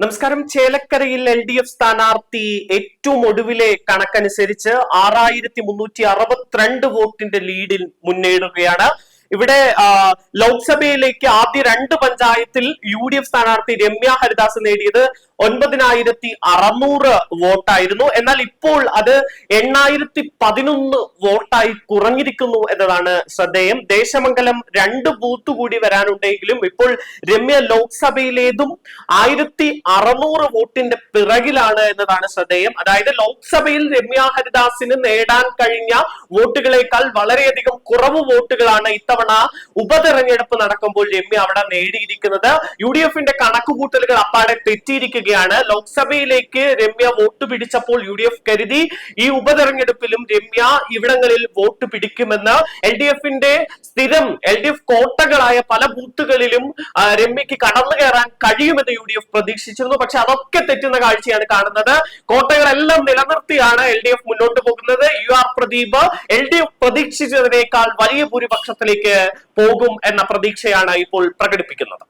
നമസ്കാരം. ചേലക്കരയിൽ L D F സ്ഥാനാർത്ഥി ഏറ്റവും ഒടുവിലെ കണക്കനുസരിച്ച് ആറായിരത്തി മുന്നൂറ്റി അറുപത്തിരണ്ട് വോട്ടിന്റെ ലീഡിൽ മുന്നേറുകയാണ്. ഇവിടെ ലോക്സഭയിലേക്ക് ആദ്യ രണ്ട് പഞ്ചായത്തിൽ യു ഡി എഫ് സ്ഥാനാർത്ഥി രമ്യ ഹരിദാസ് നേടിയത് ഒൻപതിനായിരത്തി അറുന്നൂറ് വോട്ടായിരുന്നു. എന്നാൽ ഇപ്പോൾ അത് എണ്ണായിരത്തി പതിനൊന്ന് വോട്ടായി കുറഞ്ഞിരിക്കുന്നു എന്നതാണ് ശ്രദ്ധേയം. ദേശമംഗലം രണ്ട് ബൂത്ത് കൂടി വരാനുണ്ടെങ്കിലും ഇപ്പോൾ രമ്യ ലോക്സഭയിലേതും ആയിരത്തി അറുന്നൂറ് വോട്ടിന്റെ പിറകിലാണ് എന്നതാണ് ശ്രദ്ധേയം. അതായത് ലോക്സഭയിൽ രമ്യ ഹരിദാസിന് നേടാൻ കഴിഞ്ഞ വോട്ടുകളേക്കാൾ വളരെയധികം കുറവ് വോട്ടുകളാണ് ഇത്തവണ ഉപതെരഞ്ഞെടുപ്പ് നടക്കുമ്പോൾ രമ്യ അവിടെ നേടിയിരിക്കുന്നത് യു ഡി എഫിന്റെ കണക്കുകൂട്ടലുകൾ അപ്പാടെ തെറ്റിയിരിക്കുകയാണ്. ലോക്സഭയിലേക്ക് രമ്യ വോട്ട് പിടിച്ചപ്പോൾ യു ഡി എഫ് കരുതി ഈ ഉപതെരഞ്ഞെടുപ്പിലും രമ്യ ഇവിടങ്ങളിൽ വോട്ട് പിടിക്കുമെന്ന്. എൽ ഡി എഫിന്റെ സ്ഥിരം എൽ ഡി എഫ് കോട്ടകളായ പല ബൂത്തുകളിലും രമ്യക്ക് കടന്നു കയറാൻ കഴിയുമെന്ന് യു ഡി എഫ് പ്രതീക്ഷിച്ചിരുന്നു. പക്ഷെ അതൊക്കെ തെറ്റുന്ന കാഴ്ചയാണ് കാണുന്നത്. കോട്ടകളെല്ലാം നിലനിർത്തിയാണ് എൽ ഡി എഫ് മുന്നോട്ട് പോകുന്നത്. U R Pradeep L D F പ്രതീക്ഷിച്ചതിനേക്കാൾ വലിയ ഭൂരിപക്ഷത്തിലേക്ക് പോകും എന്ന പ്രതീക്ഷയാണ് ഇപ്പോൾ പ്രകടിപ്പിക്കുന്നത്.